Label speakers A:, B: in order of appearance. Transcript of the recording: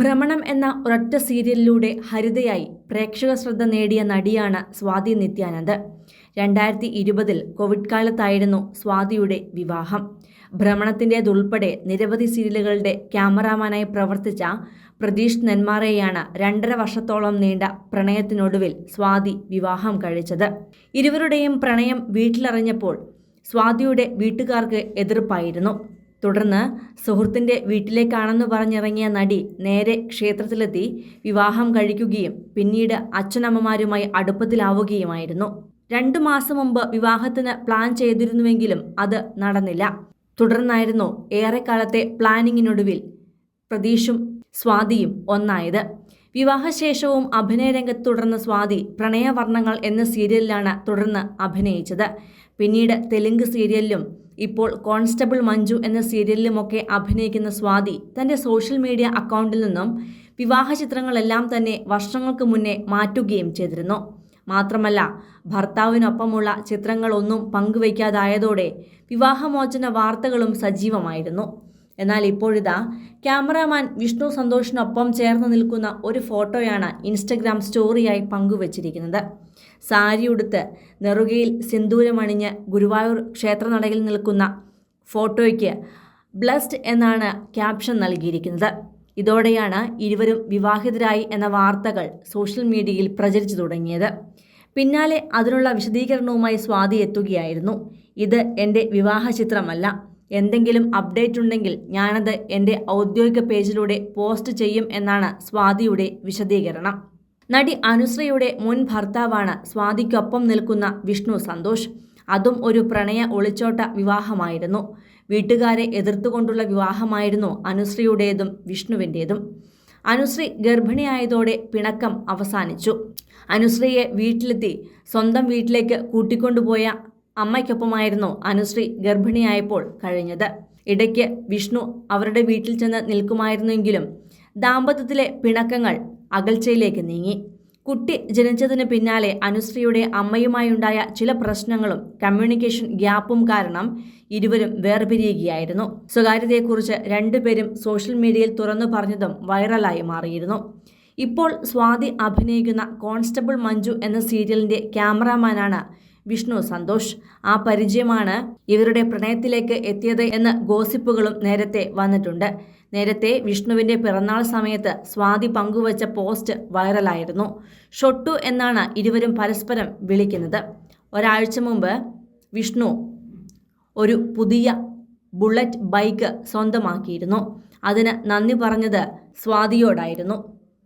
A: ഭ്രമണം എന്ന ഒരൊറ്റ സീരിയലിലൂടെ ഹരിതയായി പ്രേക്ഷക ശ്രദ്ധ നേടിയ നടിയാണ് സ്വാതി നിത്യാനന്ദ്. രണ്ടായിരത്തി ഇരുപതിൽ കോവിഡ് കാലത്തായിരുന്നു സ്വാതിയുടെ വിവാഹം. ഭ്രമണത്തിന്റേതുൾപ്പെടെ നിരവധി സീരിയലുകളുടെ ക്യാമറാമാനായി പ്രവർത്തിച്ച പ്രതീഷ് നെന്മാറയെയാണ് രണ്ടര വർഷത്തോളം നീണ്ട പ്രണയത്തിനൊടുവിൽ സ്വാതി വിവാഹം കഴിച്ചത്. ഇരുവരുടെയും പ്രണയം വീട്ടിലറിഞ്ഞപ്പോൾ സ്വാതിയുടെ വീട്ടുകാർക്ക് എതിർപ്പായിരുന്നു. തുടർന്ന് സുഹൃത്തിന്റെ വീട്ടിലേക്കാണെന്ന് പറഞ്ഞിറങ്ങിയ നടി നേരെ ക്ഷേത്രത്തിലെത്തി വിവാഹം കഴിക്കുകയും പിന്നീട് അച്ഛനമ്മമാരുമായി അടുപ്പത്തിലാവുകയുമായിരുന്നു. രണ്ടു മാസം മുമ്പ് വിവാഹത്തിന് പ്ലാൻ ചെയ്തിരുന്നുവെങ്കിലും അത് നടന്നില്ല. തുടർന്നായിരുന്നു ഏറെക്കാലത്തെ പ്ലാനിങ്ങിനൊടുവിൽ പ്രതീഷും സ്വാതിയും ഒന്നായത്. വിവാഹശേഷവും അഭിനയരംഗത്ത് തുടർന്ന സ്വാതി പ്രണയവർണങ്ങൾ എന്ന സീരിയലിലാണ് തുടർന്ന് അഭിനയിച്ചത്. പിന്നീട് തെലുങ്ക് സീരിയലിലും ഇപ്പോൾ കോൺസ്റ്റബിൾ മഞ്ജു എന്ന സീരിയലിലുമൊക്കെ അഭിനയിക്കുന്ന സ്വാതി തന്റെ സോഷ്യൽ മീഡിയ അക്കൗണ്ടിൽ നിന്നും വിവാഹ ചിത്രങ്ങളെല്ലാം തന്നെ വർഷങ്ങൾക്ക് മുന്നേ മാറ്റുകയും ചെയ്തിരുന്നു. മാത്രമല്ല ഭർത്താവിനൊപ്പമുള്ള ചിത്രങ്ങളൊന്നും പങ്കുവയ്ക്കാതായതോടെ വിവാഹമോചന വാർത്തകളും സജീവമായിരുന്നു. എന്നാൽ ഇപ്പോഴിതാ ക്യാമറാമാൻ വിഷ്ണു സന്തോഷിനൊപ്പം ചേർന്ന് നിൽക്കുന്ന ഒരു ഫോട്ടോയാണ് ഇൻസ്റ്റഗ്രാം സ്റ്റോറിയായി പങ്കുവച്ചിരിക്കുന്നത്. സാരി ഉടുത്ത് നെറുകയിൽ സിന്ദൂരമണിഞ്ഞ് ഗുരുവായൂർ ക്ഷേത്രനടയിൽ നിൽക്കുന്ന ഫോട്ടോയ്ക്ക് ബ്ലസ്ഡ് എന്നാണ് ക്യാപ്ഷൻ നൽകിയിരിക്കുന്നത്. ഇതോടെയാണ് ഇരുവരും വിവാഹിതരായി എന്ന വാർത്തകൾ സോഷ്യൽ മീഡിയയിൽ പ്രചരിച്ചു തുടങ്ങിയത്. പിന്നാലെ അതിനുള്ള വിശദീകരണവുമായി സ്വാതി എത്തുകയായിരുന്നു. ഇത് എന്റെ വിവാഹ ചിത്രമല്ല എന്തെങ്കിലും അപ്ഡേറ്റ് ഉണ്ടെങ്കിൽ ഞാനത് എന്റെ ഔദ്യോഗിക പേജിലൂടെ പോസ്റ്റ് ചെയ്യും എന്നാണ് സ്വാതിയുടെ വിശദീകരണം. നടി അനുശ്രീയുടെ മുൻ ഭർത്താവാണ് സ്വാതിക്കൊപ്പം നിൽക്കുന്ന വിഷ്ണു സന്തോഷ്. അതും ഒരു പ്രണയ ഒളിച്ചോട്ട വിവാഹമായിരുന്നു. വീട്ടുകാരെ എതിർത്തുകൊണ്ടുള്ള വിവാഹമായിരുന്നു അനുശ്രീയുടേതും വിഷ്ണുവിന്റേതും. അനുശ്രീ ഗർഭിണിയായതോടെ പിണക്കം അവസാനിച്ചു. അനുശ്രീയെ വീട്ടിലെത്തി സ്വന്തം വീട്ടിലേക്ക് കൂട്ടിക്കൊണ്ടുപോയ അമ്മയ്ക്കൊപ്പമായിരുന്നു അനുശ്രീ ഗർഭിണിയായപ്പോൾ കഴിഞ്ഞത്. ഇടയ്ക്ക് വിഷ്ണു അവരുടെ വീട്ടിൽ ചെന്ന് നിൽക്കുമായിരുന്നെങ്കിലും ദാമ്പത്യത്തിലെ പിണക്കങ്ങൾ അകൽച്ചയിലേക്ക് നീങ്ങി. കുട്ടി ജനിച്ചതിന് പിന്നാലെ അനുശ്രീയുടെ അമ്മയുമായുണ്ടായ ചില പ്രശ്നങ്ങളും കമ്മ്യൂണിക്കേഷൻ ഗ്യാപ്പും കാരണം ഇരുവരും വേർപിരിയുകയായിരുന്നു. സ്വകാര്യതയെക്കുറിച്ച് രണ്ടുപേരും സോഷ്യൽ മീഡിയയിൽ തുറന്നു പറഞ്ഞതും വൈറലായി മാറിയിരുന്നു. ഇപ്പോൾ സ്വാതി അഭിനയിക്കുന്ന കോൺസ്റ്റബിൾ മഞ്ജു എന്ന സീരിയലിന്റെ ക്യാമറാമാനാണ് വിഷ്ണു സന്തോഷ് ആ പരിചയമാണ് ഇവരുടെ പ്രണയത്തിലേക്ക് എത്തിയത് എന്ന ഗോസിപ്പുകളും നേരത്തെ വന്നിട്ടുണ്ട്. നേരത്തെ വിഷ്ണുവിന്റെ പിറന്നാൾ സമയത്ത് സ്വാതി പങ്കുവച്ച പോസ്റ്റ് വൈറലായിരുന്നു. ഷൊട്ടു എന്നാണ് ഇരുവരും പരസ്പരം വിളിക്കുന്നത്. ഒരാഴ്ച മുമ്പ് വിഷ്ണു ഒരു പുതിയ ബുള്ളറ്റ് ബൈക്ക് സ്വന്തമാക്കിയിരുന്നു. അതിന് നന്ദി പറഞ്ഞത് സ്വാതിയോടായിരുന്നു.